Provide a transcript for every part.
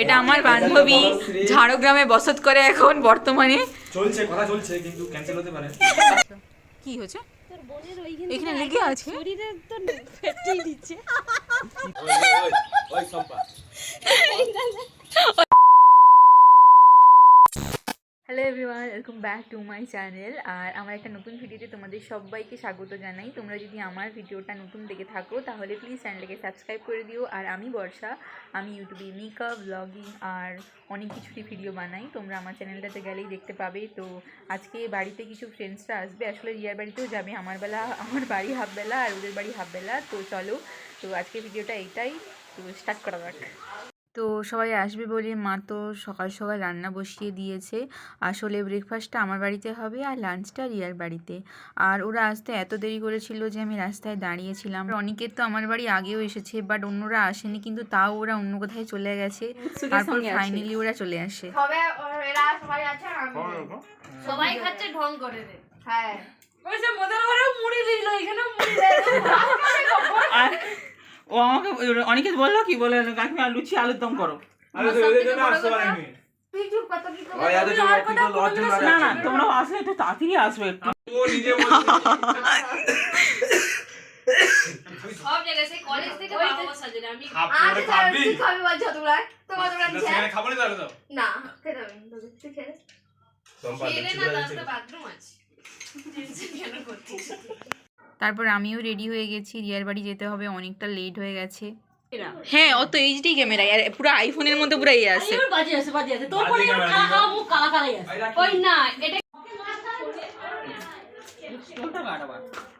এটা আমার বান্ধবী ঝাড়গ্রামে বসত করে এখন বর্তমানে চলছে কথা চলছে কিন্তু ক্যান্সেল হতে পারে কি হয়েছে তোর বোনের ওইখানে এখানে লেগে আছে শরীরে তো ফেটিয়ে দিচ্ছে ওই Sampa hello everyone welcome back to my channel আর আমার একটা নতুন ভিডিওতে তোমাদের সবাইকে স্বাগত জানাই। তোমরা যদি আমার ভিডিওটা নতুন দেখে থাকো, তাহলে প্লিজ চ্যানেলটাকে সাবস্ক্রাইব করে দিও। আর আমি বর্ষা, আমি ইউটিউবে মেকআপ ব্লগিং আর অনেক কিছুরই ভিডিও বানাই। তোমরা আমার চ্যানেলটাতে গেলেই দেখতে পাবে। তো আজকে বাড়িতে কিছু ফ্রেন্ডসরা আসবে। আসলে রিয়ার বাড়িতেও যাবে। আমার বেলা, আমার বাড়ি হাফ বেলা আর ওদের বাড়ি হাফ বেলা। তো চলো, তো আজকে ভিডিওটা এইটাই তো স্টার্ট করা যাক। তো সবাই আসবে বলে মা তো সকাল সকাল রান্না বসিয়ে দিয়েছে। আসলে ব্রেকফাস্টটা আমার বাড়িতে হবে আর লাঞ্চটা রিয়ার বাড়িতে। আর ওরা আসতে এত দেরি করেছিল যে আমি রাস্তায় দাঁড়িয়েছিলাম। অনেকের তো আমার বাড়ি আগেও এসেছে বাট অন্যরা আসেনি কিন্তু তাও ওরা অন্য কোথায় চলে গেছে। তারপর ফাইনালি ওরা চলে আসে। সবাই আছে আর আমি নেই। সবাই খাচ্ছে ঢং করে রে হ্যাঁ। আর ও আমাকে অনেকে বলল কি? বলে কাকিমা লুচি আলুর দম করো। না না তোমরা আসলে একটু তাড়াতাড়ি আসবে একটু। ও নিজে বলছে সব জায়গায় সেই কলেজ থেকে বাবা মা সাজে আমি খাপ করে তাহলে খাবি। খাবি বলছো তোমরা? তোমার তোমরা না, নিচে খাব না তাহলে তো না খেতে হবে তুই খেয়ে নে। সম্পা খেলে বাথরুম আছে। কেন করছিস? তারপর আমিও রেডি হয়ে গেছি। রিয়ার বাড়ি যেতে হবে অনেকটা লেট হয়ে গেছে। হ্যাঁ অত এইচডি ক্যামেরা আর পুরো আইফোনের মধ্যে পুরো ইয়ে আছে। বাজে আছে বাজে আছে। তোর ফোনে এবার কালা কালা মুখ কালা কালাই ওই না এটা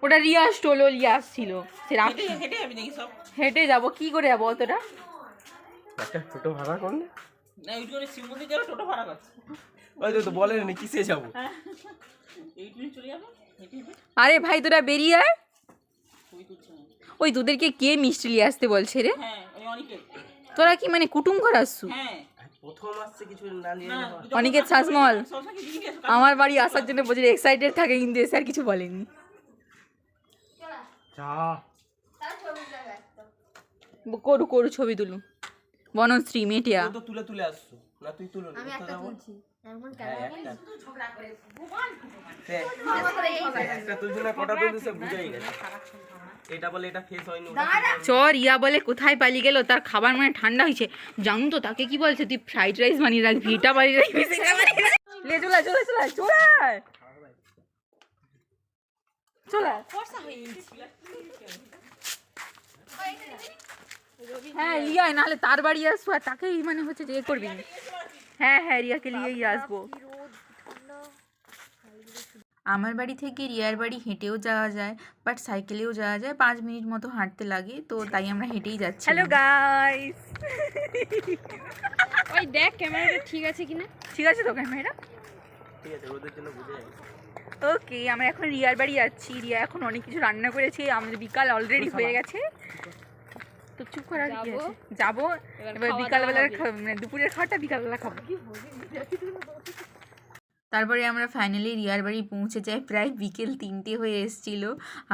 ওটা রিয়াস টোলো রিয়াস ছিল হেঁটে যাবি নাকি সব? হেঁটে যাব কি করে যাব অতটা? একটা টোটো ভাড়া করলে? না ওইটুকু শিব মন্দির যাবে টোটো ভাড়া করছে ওই তো বলেন কিসে যাব? এইটুকু চলে যাবে। আরে ভাই তোরা বেরিয়ে আয়। ওই তোদেরকে কে মিষ্টি নিয়ে আসতে বলছে রে? হ্যাঁ তোরা কি মানে কুটুম করাচ্ছু হ্যাঁ। কি জিজ্ঞেস আমার বাড়ি আসার জন্য প্রচুর এক্সাইটেড থাকে কিন্তু এসে আর কিছু বলেনি। করু করু ছবি তুলু বনশ্রী মেটিয়া তুলে তুলে আসছো। না তুই তুলো আমি একটা তুলছি। হ্যাঁ, সে বুঝেই গেছে। এটা বলে কোথায় পালিয়ে গেল? তার খাবার মানে ঠান্ডা হয়েছে। জানো তো তাকে কি বলছে? তুই ফ্রাইড রাইস বানিয়ে রাখবি এটা বানিয়ে রাখবি সেটা বানিয়ে রাখবি। লে চলে চলে চলে চলে চলে হ্যাঁ রিয়া নাহলে তার বাড়ি আসব আর তাকেই মানে হচ্ছে যে করবি। হ্যাঁ হ্যাঁ রিয়াকে নিয়েই আসব। আমার বাড়ি থেকে রিয়ার বাড়ি হেঁটেও যাওয়া যায় বাট সাইকেলেও যাওয়া যায়। পাঁচ মিনিট মতো হাঁটতে লাগে তো তাই আমরা হেঁটেই যাচ্ছি হ্যালো গাইস ওই দেখ ক্যামেরাটা ঠিক আছে কিনা? ঠিক আছে তো ক্যামেরা? ঠিক আছে ওদের জন্য বুঝে ওকে আমরা এখন রিয়ার বাড়ি যাচ্ছি। রিয়া এখন অনেক কিছু রান্না করেছে আমাদের বিকাল অলরেডি হয়ে গেছে। তো চুপ করার কি যাব। এবার বিকালবেলার মানে দুপুরের খাওয়াটা বিকালবেলা খাব। তারপরে আমরা ফাইনালি রিয়ার বাড়ি পৌঁছে যাই। প্রায় বিকেল তিনটে হয়ে এসেছিল।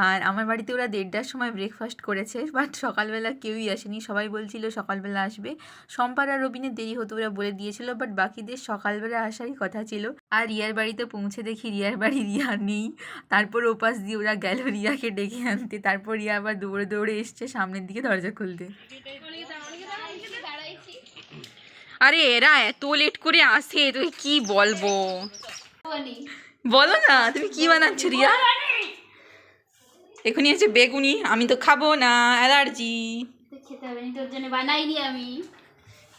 আর আমার বাড়িতে ওরা দেড়টার সময় ব্রেকফাস্ট করেছে বাট সকালবেলা কেউই আসেনি। সবাই বলছিল সকালবেলা আসবে। সম্পার আর রবিনের দেরি হতো ওরা বলে দিয়েছিল বাট বাকিদের সকালবেলা আসারই কথা ছিল। আর রিয়ার বাড়িতে পৌঁছে দেখি রিয়ার বাড়ি রিয়া নেই। তারপর ওপাশ দিয়ে ওরা গেল রিয়াকে ডেকে আনতে। তারপর রিয়া আবার দৌড়ে দৌড়ে এসছে সামনের দিকে দরজা খুলতে। আরে এরা এত লেট করে আসে তুই কি বলব? বলো না তুমি কি বানাচ্ছ রিয়া? এখনই আছে বেগুনি আমি তো খাব না অ্যালার্জি।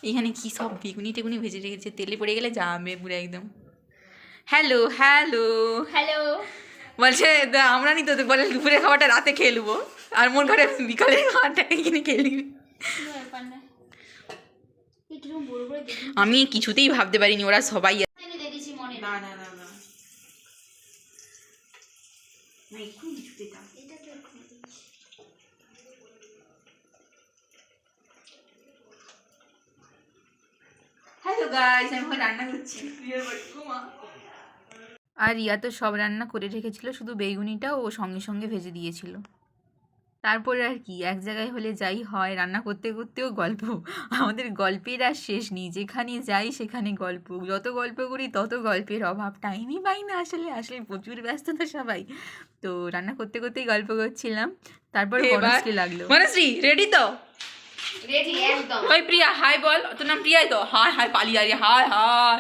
এখানে কি সব বেগুনি টেগুনি ভেজে রেখেছে তেলে পড়ে গেলে যাবে পুরো একদম। হ্যালো হ্যালো হ্যালো বলছে "দা- আমরা নি তো বলে দুপুরের খাবারটা রাতে খেয়ে নেব। আর মোর ঘরে বিকালের খাবারটা এখানে খেয়ে নিবি একটু বড় করে দেখি আমি কিছুতেই ভাবতে পারিনি ওরা সবাই জানি দেখেছি মনে। না না না না। হ্যালো গাইস আমি রান্না করছি। আর রিয়া তো সব রান্না করে রেখেছিল শুধু বেগুনিটা ও সঙ্গে সঙ্গে ভেজে দিয়েছিল। তারপরে আর কি এক জায়গায় হলে যাই হয় রান্না করতে করতেও গল্প। আমাদের গল্পের আর শেষ নেই যেখানে যাই সেখানে গল্প। যত গল্প করি তত গল্পের অভাব। টাইমই পাই না আসলে আসলে প্রচুর ব্যস্ততা সবাই। তো রান্না করতে করতেই গল্প করছিলাম। তারপর বনশ্রী লাগল। মনশ্রী রেডি তো? রেডি একদম। ওই প্রিয়া হাই বল তোর নাম প্রিয়াই তো? হাই হাই পালিয়ে আরে হাই হাই।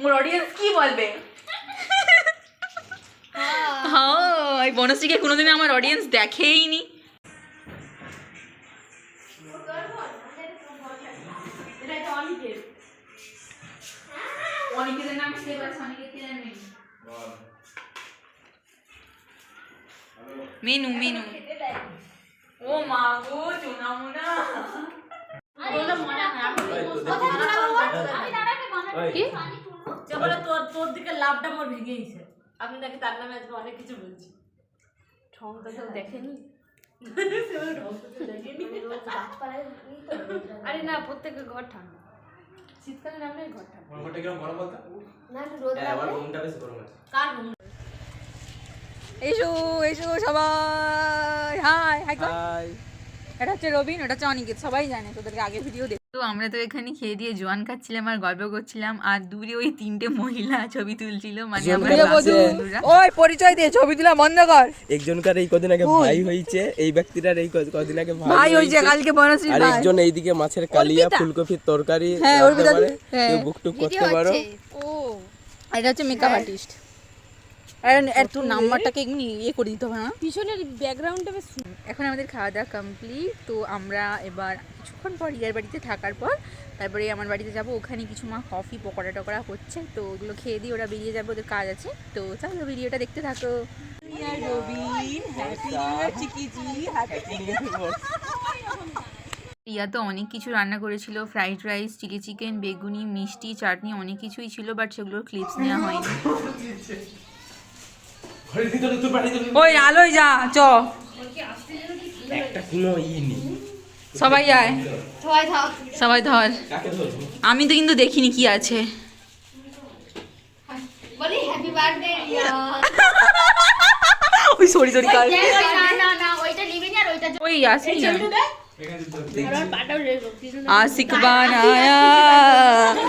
মোর অডিয়েন্স কি বলবে? হ্যাঁ বনশ্রীকে কোনোদিন আমার অডিয়েন্স দেখেই নি মেনু মেনু। ও মা গো চুনা মুনা বলে। তোর তোর দিকে লাভটা মোর ভেঙে গেছে। আমি নাকি তার নামে আজকে অনেক কিছু বলছি। ঠংটা কেউ দেখেনি। আরে না প্রত্যেকের ঘর ঠান্ডা। শীতকালে নামলে ঘর ঠান্ডা ঘরটা কীরকম গরম বলতো? না রোদ হ্যাঁ আমার লাগলে রুমটা বেশ গরম আছে। কার room? এসো এসো সবাই। Hi hi hi. এটা হচ্ছে রবিন ওটা হচ্ছে অনিকেত সবাই জানে তোদেরকে আগে ভিডিও দেখ তো আমরা তো এখানে খেয়ে দিয়ে জোয়ান খাচ্ছিলাম আর গল্প করছিলাম আর দূরে ওই তিনটে মহিলা ছবি তুলছিল মানে। ওই পরিচয় দিয়ে ছবি তোলা বন্ধ কর একজনকার এই কদিন আগে ভাই হয়েছে এই ব্যক্তিটার এই কদিন আগে ভাই ভাই হয়েছে। কালকে বনশ্রী আর একজন এইদিকে মাছের কালিয়া। ফুলকপির তরকারি হ্যাঁ। দি- হ্যাঁ। বুকটুক করতে পারো ও এটা হচ্ছে মেকআপ আর্টিস্ট আর তোর নাম্বারটাকে এমনি ইয়ে করে দিতে হবে না পিছনের ব্যাকগ্রাউন্ডটা বেশ এখন আমাদের খাওয়া দাওয়া কমপ্লিট তো আমরা এবার কিছুক্ষণ পর রিয়ার বাড়িতে থাকার পর তারপরে আমার বাড়িতে যাব। ওখানে কিছু মা কফি পকোড়া টকোড়া হচ্ছে তো ওগুলো খেয়ে দিয়ে ওরা বেরিয়ে যাবে ওদের কাজ আছে। তো চলো ভিডিওটা দেখতে থাকো। রিয়া তো অনেক কিছু রান্না করেছিল ফ্রাইড রাইস চিলি চিকেন বেগুনি মিষ্টি চাটনি অনেক কিছুই ছিল বাট সেগুলোর ক্লিপস নেওয়া হয়নি ঘরের ভিতরে তুই বাড়ি দিবি ওই আলোয় যা চ। একটা কোনো ই নেই। সবাই আয়। সবাই ধর। আমি তো কিন্তু দেখিনি কি আছে। ওই সরি সরি কাল। ওই আসি আশিকবান আয়া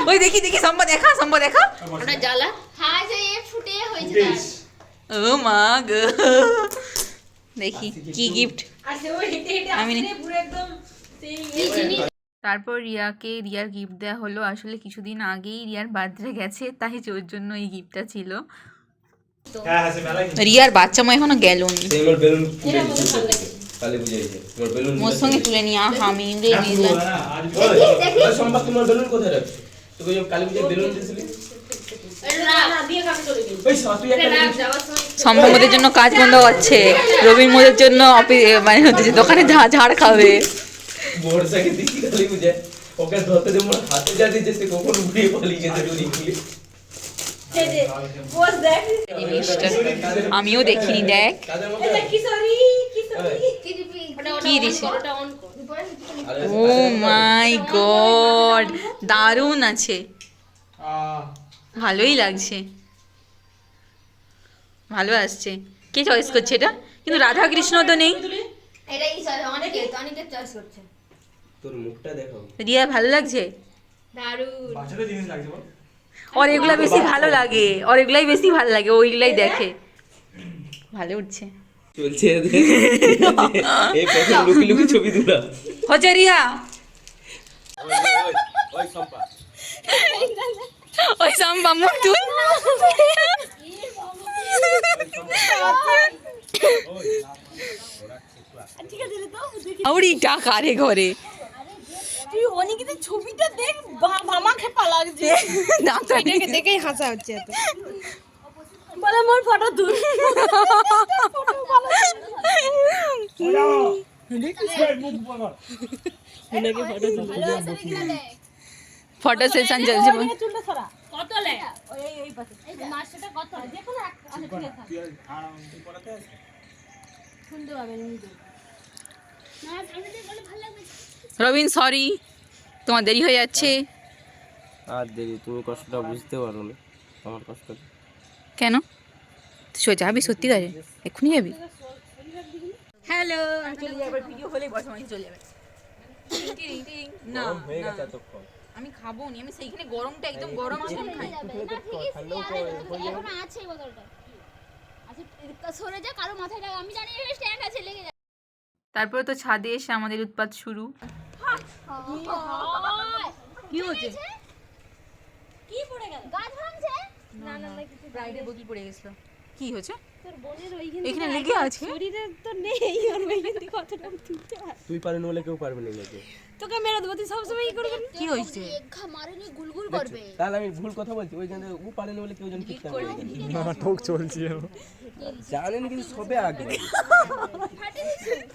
ওই দেখি দেখি সম্বা দেখা সম্ব দেখা। জ্বালা। হ্যাঁ ফুটে হয়েছে ও মা গো। দেখি কি গিফট আমি নি- পুরো একদম সেই কি জিনিস? তারপর রিয়াকে রিয়ার গিফট দেওয়া হলো। আসলে কিছুদিন আগেই রিয়ার বার্থডে গেছে তাই ওর জন্য এই গিফটটা ছিল। হ্যাঁ হ্যাঁ রিয়ার বাচ্চা মা এখনও গেল মোর সঙ্গে তুলে নিয়ে আহা আমি তোমার বেলুন কোথায় রাখছো? তোকে কালী বেলুন দিয়েছিলি না দিয়ে কাকে চলে গেল। ওই সা তুই একটা জিনিস- যাওয়ার সময় সম্ভবতের জন্য কাজ বন্ধ হচ্ছে। রবির মোদের জন্য মানে হচ্ছে দোকানে ঝাড় খাবে। বর্ষাকে দেখি কালী পূজায় ওকে ধরতে যে মোর হাতে যা দিয়েছে সে কখন উড়িয়ে পালিয়ে গেছে দড়ি খুলে বস দেখ। জিনিসটা। আমিও দেখিনি দেখ। কি দিছে? নিবি? আরে ও মাই গড দারুণ আছে। ভালোই লাগছে। ভালো আসছে। কে চয়েস করছে এটা? কিন্তু রাধা কৃষ্ণ তো নেই। এটাই অনেকে অনেকে চয়েস করছে। তোর মুখটা দেখো। রিয়া ভালো লাগছে? দারুণ। বাচ্চাদের জিনিস লাগছে বল। ওর এগুলা বেশি ভালো লাগে। ওর এগুলাই বেশি ভালো লাগে ওইগুলাই দেখে। ভালো উঠছে। চলছে এই লুকি লুকি ছবি তোলা। হচ্ছে রিয়া। ওই সম্পা ওই সাম্বা তুই আউরি টাকা রে ঘরে? তুই অনেকদিন ছবিটা দেখ মামা খেপা লাগছে। দাঁতটা এটাকে দেখেই হাসা হচ্ছে এত। বলে মোর ফটো তুল ফটো চলছে যে কোনো একটা আচ্ছা ভালো লাগবে। রবিন সরি তোমার দেরি হয়ে যাচ্ছে। আর দেরি তুমি কষ্টটা বুঝতে পারো না আমার কষ্ট কেন? তুই যাবি সত্যি কাজে এক্ষুনি যাবি? হ্যালো চলে যাবে ভিডিও হলেই বসে চলে যাবে। টিং, টিং, টিং। না না। আমি খাব নি আমি সেইখানে গরমটা একদম গরম আছে আমি খাই। না ঠিকই আছে, এখনও আছে এই বোতলটা। আচ্ছা সরে যা কারও মাথায় লাগা আমি জানি স্ট্যান্ড আছে লেগে যায় তারপরে তো ছাদে এসে আমাদের উৎপাত শুরু। কি হচ্ছে কি পড়ে গেল? গাছ ভাঙছে? না না না কিছু ব্রাইডের বোতল পড়ে গেছিল। কি হয়েছে? তোর বোনের ওইখানে এখানে লেগে আছে? শরীরে তো নেই ওর ওইখান থেকে কতটা তুলতে পার তুই পারেন বলে কেউ পারবে না নাকি তোকে মেরে দেবো তুই সবসময় কি করবি? কি মারেনি গুলগুল করবে। তাহলে আমি ভুল কথা বলছি ওই জায়গায় ও পারেন বলে কেউ যেন ঠিক করে নাটক চলছে জানেন কিন্তু সবে আগে।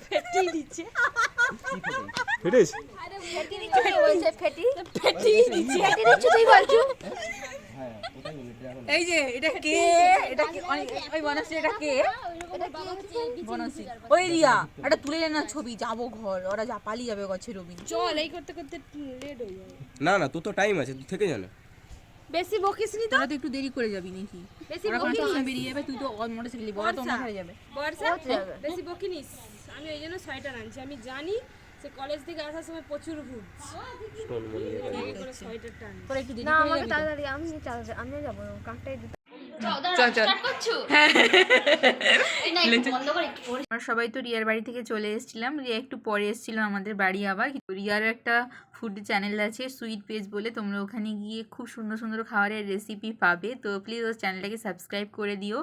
ফেটিয়ে দিচ্ছে। ফিটিস আরে ফেটি দিচ্ছে কে বলছে ফেটি। দিচ্ছে। ফেটি দিচ্ছে তুই বলছো হ্যাঁ ওটাই বলি ড্রাগন এই যে এটা কে? এটা কি? ওই বনশ্রী এটা কে? ওই রিয়া এটা তুলে না ছবি যাব ঘর ওরা যা পালিয়ে যাবে গছে রবিন চল এই করতে করতে লেট হয়ে যাবে। না না তোর তো টাইম আছে তুই থেকে জানা বেশি বকিস নি তো? তোরা তো একটু দেরি করে যাবি নাকি? বেশি বকিস? সময় বেরিয়ে যাবে তুই তো মোটরসাইকেল বড় তো অন্য ধারে যাবে। বর্ষা? বেশি বকিনিস আমি ওই জন্য সোয়েটার আনছি আমি জানি সে কলেজ থেকে আসার সময় প্রচুর ভুল করে একটু করে যাবি তাড়াতাড়ি আমি চালাতে আমি যাব কাকটাই পরে আমরা সবাই তো রিয়ার বাড়ি থেকে চলে এসেছিলাম। রিয়া একটু পরে এসেছিল আমাদের বাড়ি আবার। কিন্তু রিয়ার একটা ফুড চ্যানেল আছে সুইট পেজ বলে। তোমরা ওখানে গিয়ে খুব সুন্দর সুন্দর খাবারের রেসিপি পাবে। তো প্লিজ ওর চ্যানেলটাকে সাবস্ক্রাইব করে দিও।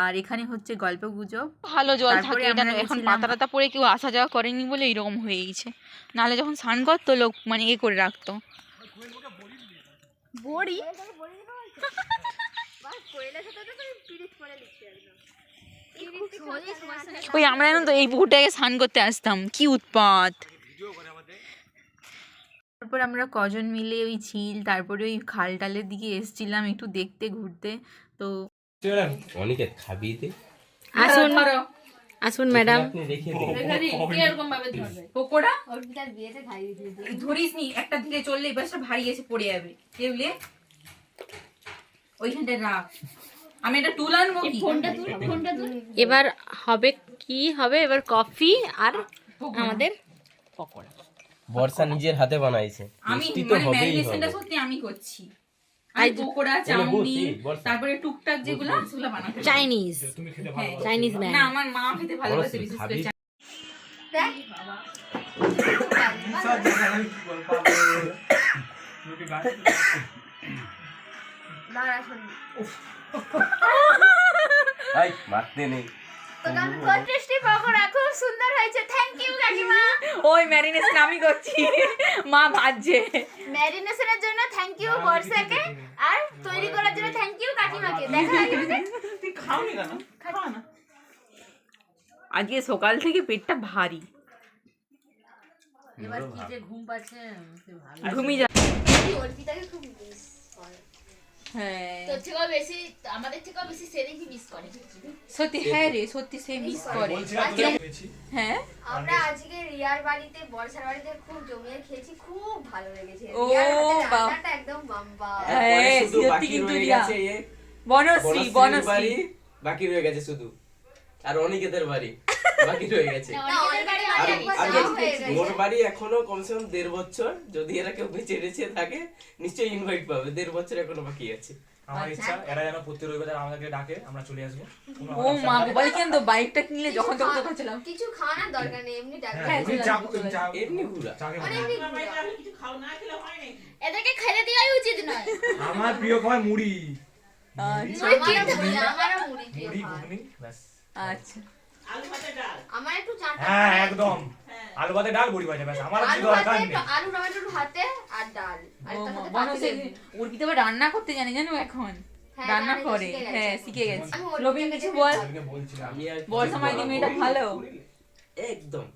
আর এখানে হচ্ছে গল্প গুজব। ভালো জল থাকে এখন। পাতা টাতা পরে কেউ আসা যাওয়া করেনি বলে এরকম হয়ে গেছে। নাহলে যখন স্নান করতো লোক মানে এ করে রাখতো। বড়ি ওই আমরা জানো তো এই পুকুরটাকে স্নান করতে আসতাম কি উৎপাত তারপর আমরা কজন মিলে ওই ঝিল তারপরে ওই খাল টালের দিকে এসেছিলাম একটু দেখতে ঘুরতে তো অনেকে খাবি দে আসুন আসুন ম্যাডাম আপনি পকোড়া ধরিস নি একটা দিকে চললে এবার ভারী এসে পড়ে যাবে বুঝলে ওইখানটা রাখ আমি একটা টুল আনব কি? ফোনটা তুল ফোনটা তুল। এবার হবে কি হবে? এবার কফি আর আমাদের বর্ষা নিজের হাতে বানাইছে। আমি তো মানে হবেই হবে। সত্যি আমি করছি। পকোড়া চাউমিন তারপরে টুকটাক যেগুলো সেগুলো বানাতে চাইনিজ। হ্যাঁ। চাইনিজ না আমার মা খেতে ভালোবাসে মারতে নেই। খুব সুন্দর হয়েছে। থ্যাংক ইউ কাকিমা। ওই ম্যারিনেশন আমি করছি। মা ভাজছে। ম্যারিনেশনের জন্য থ্যাংক ইউ বর্ষাকে। আর তৈরি করার জন্য থ্যাংক ইউ কাকিমাকে। দেখা লাগে তুই খাওনি কেন? খাওয়া না। আজকে সকাল থেকে পেটটা ভারী। ঘুমিয়ে যা অর্পিতাকে খুব মিস করে। তোর থেকেও বেশি আমাদের থেকেও বেশি সেদিনই মিস করে? সত্যি হ্যাঁ রে সত্যি সে মিস করে। হ্যাঁ? আমরা আজকে রিয়ার বাড়িতে বর্ষার বাড়িতে খুব জমিয়ে খেয়েছি খুব ভালো লেগেছে। ও, একদম বাম্বা। হ্যাঁ, শুধু সত্যি বাকি কিন্তু রয়ে রিয়া। গেছে বনশ্রী বনশ্রী। বাড়ি বাকি রয়ে গেছে শুধু। আর অনিকেতের বাড়ি। বাকি রয়ে গেছে। না, অনেকের বাড়ি হয়ে এখনও কমসে কম দেড় বছর। যদি এরা কেউ বেঁচে রেছে থাকে নিশ্চয়ই ইনভাইট পাবে। দেড় বছর এখনও বাকি আছে। আমার ইচ্ছা এরা যেন প্রতি রবিবার আমাদেরকে ডাকে আমরা চলে আসব। ও মা কেন তো বাইকটা কিনলে যখন তখন চালাও কিছু খাওয়ানোর দরকার নেই এমনি হ্যাঁ, এমনি ঘুরা চাকে মানে বলি। এমনি এদেরকে খেতে দেওয়াই উচিত নয়। আমার প্রিয় খাবার মুড়ি। আমারও মুড়ি আমারও মুড়ি মুড়ি ঘুগনি ব্যাস। আচ্ছা। আমার একটু চাটা হ্যাঁ একদম। আলু ভাতে ডাল বড়ি ভাজা ব্যাস আমার আর কিছু দরকার নেই। আলু টমেটোর ভাতে আর ডাল। আর তার সাথে। আবার রান্না করতে জানে জানো এখন? হ্যাঁ, রান্না করে। শিখে গেছে। হ্যাঁ শিখে গেছে। রবিন কিছু বল? বল সময় বলা মেয়েটা ভালো? একদম।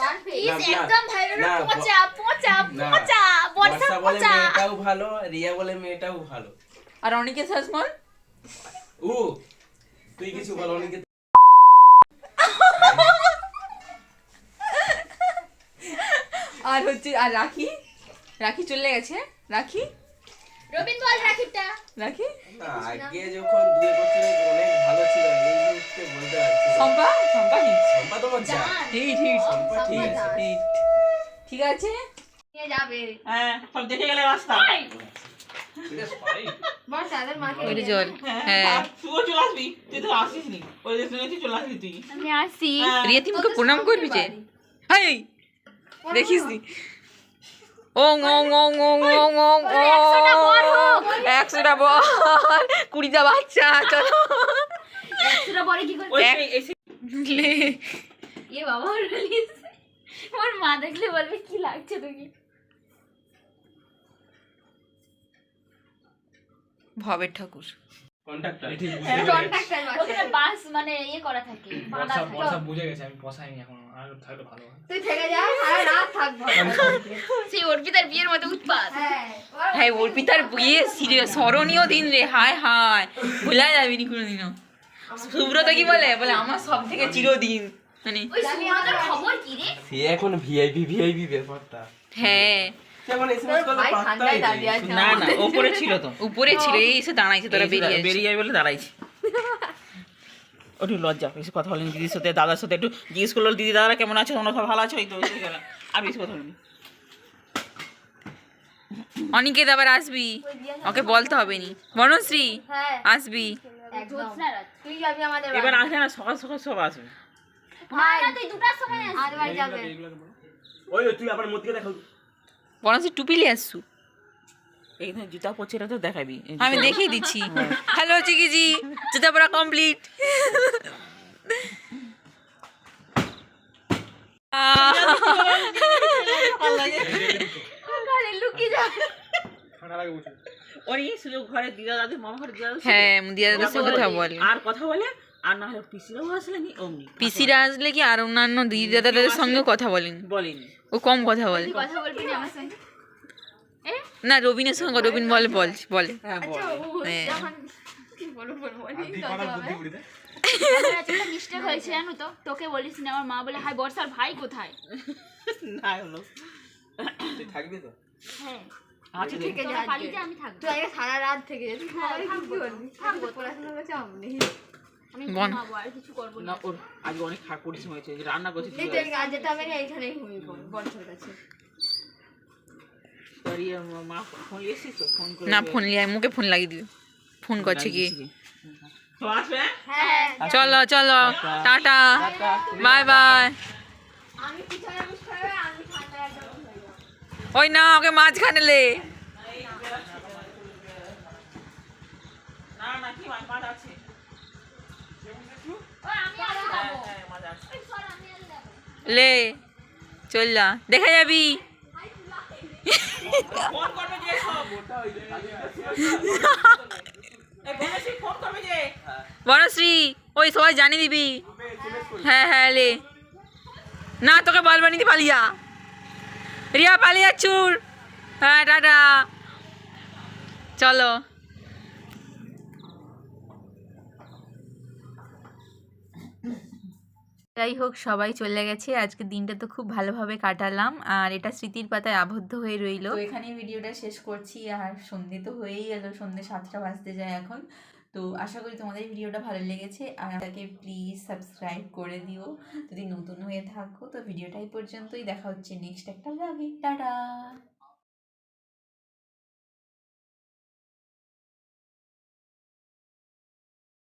পারফেক্ট। না, না, একদম ভালো। না না, পচা পচা পচা বর্ষা বর্ষা বলে পচা। মেয়েটাও ভালো রিয়া বলে মেয়েটাও ভালো। আর অনেকে শাসমল ও তুই কিছু বল অনেকে আর হচ্ছে আর রাখি? রাখি চলে গেছে। রাখি? রবীন বল রাখিবটা রাখি? আগে যখন দুই বছর অনেক ভালো ছিল এই বলতে পারছি সম্পা সম্পা হিট সম্পা যা হিট হিট সম্পা ঠিক আছে হিট ঠিক আছে? নিয়ে যাবে? হ্যাঁ সব দেখে গেলে রাস্তা। হ্যাঁ। তো হ্যাঁ। রিয়া তুমি প্রণাম করবি যে? হাই! দেখিস নি? ও ও ও ও ও ও ও একশোটা বল। কুড়িটা বাচ্চা চলো। কি করে? ওই এক- সেই- এই সেই- লে। এ বাবা রিলিজ আমার মা দেখলে বলবে কি লাগছে তোকে? ভবের ঠাকুর। কন্ট্রাক্টর কন্ট্রাক্টর বাস মানে ইয়ে করা থাকে বুঝে গেছে আমি পসাইনি এখন। আর থাকলে ভালো হয়। তুই থেকে যা সারা রাত থাকব সেই অর্পিতার বিয়ের মতো উৎপাত। হ্যাঁ হ্যাঁ অর্পিতার বিয়ে স্মরণীয় দিন রে হায় হায়। ভোলা যাবে নি কোনোদিনও। সুব্রত কি বলে? বলে আমার সব থেকে চিরদিন। মানে খবর কি রে? সে এখন ভিআইপি ভিআইপি ব্যাপারটা। হ্যাঁ। দেয়। না না ওপরে ছিল তো। উপরে ছিল এই এসে দাঁড়াইছে তোরা বেরিয়ে বেরিয়ে বলে দাঁড়াইছি। একটু লজ্জা বেশি কথা বলেন দিদির সাথে দাদার সাথে একটু জিজ্ঞেস করল দিদি দাদারা কেমন আছে? তোমরা সব ভালো আছো? এই তো। আর বেশি কথা বলিনি। অনিকেত আবার আসবি? ওকে বলতে হবে নি। বনশ্রী হ্যাঁ। আসবি? এবার আসে না সকাল সকাল সব আসবে। ভাই না তুই দুটার সময় আসবি। আর ভাই যাবে ওই তুই আমার মতিকে দেখাও বনশ্রী টুপি নিয়ে আসছু? এই তো জুতা এটা তো দেখাবি। আমি দেখিয়ে দিচ্ছি। হ্যালো চিকিজি জুতা কমপ্লিট দাদু হ্যাঁ দিদা দাদার কথা বলে আর কথা বলে আর না হলে পিসিরাও অমনি পিসিরা আসলে কি আর অন্যান্য দিদি দাদাদের সঙ্গে কথা বলেন? বলেনি। ও কম কথা বলে। কথা বলবি আমার সঙ্গে? না রবিনের সঙ্গে রবিন বলে বল বলে। বলে। মিস্টেক হয়েছে জানো তো? তোকে বলিস না আমার মা বলে হাই বর্ষার ভাই কোথায়? না হলো তুই থাকবি তো? হ্যাঁ। আছে তো। তোরা আমি থাকব। তুই আগে সারা রাত থেকে থাকব পড়াশোনা করছে আমি অনেক হয়েছে রান্না করছে আজ যেটা আমি এইখানেই ঘুমিয়ে পড়ি বর্ষার কাছে ইয়ে মা ফোন এসেছিস তো ফোন করে না ফোন লিয়ে মুখে ফোন লাগিয়ে দিবে। ফোন করছে কি? হ্যাঁ। চলো চলো। টাটা। Bye bye. ওই না ওকে মাঝখানে লে। না না কি মাছ মাছ আছে। ও আমি আগে যাব। হ্যাঁ মাছ আছে। ওই সর আমি আগে যাব। লে চল যা দেখা যাবি। বনশ্রী ওই সবাই জানি দিবি। হ্যাঁ হ্যাঁ লে। না, তোকে বল বানিয়ে পালিয়া রিয়া, পালিয়া চুর। হ্যাঁ টাটা। চলো। যাই হোক, সবাই চলে গেছে। আজকে দিনটা তো খুব ভালোভাবে কাটালাম, আর এটা স্মৃতির পাতায় আবদ্ধ হয়ে রইল। তো এখানে ভিডিওটা শেষ করছি, আর সন্ধে তো হয়েই গেল সন্ধে সাতটা বাজতে যায় এখন। তো আশা করি তোমাদের ভিডিওটা ভালো লেগেছে, আর আমাকে প্লিজ সাবস্ক্রাইব করে দিও, যদি নতুন হয়ে থাকো। তো ভিডিওটা এই পর্যন্তই, দেখা হচ্ছে নেক্সট একটা ব্লগে টাটা!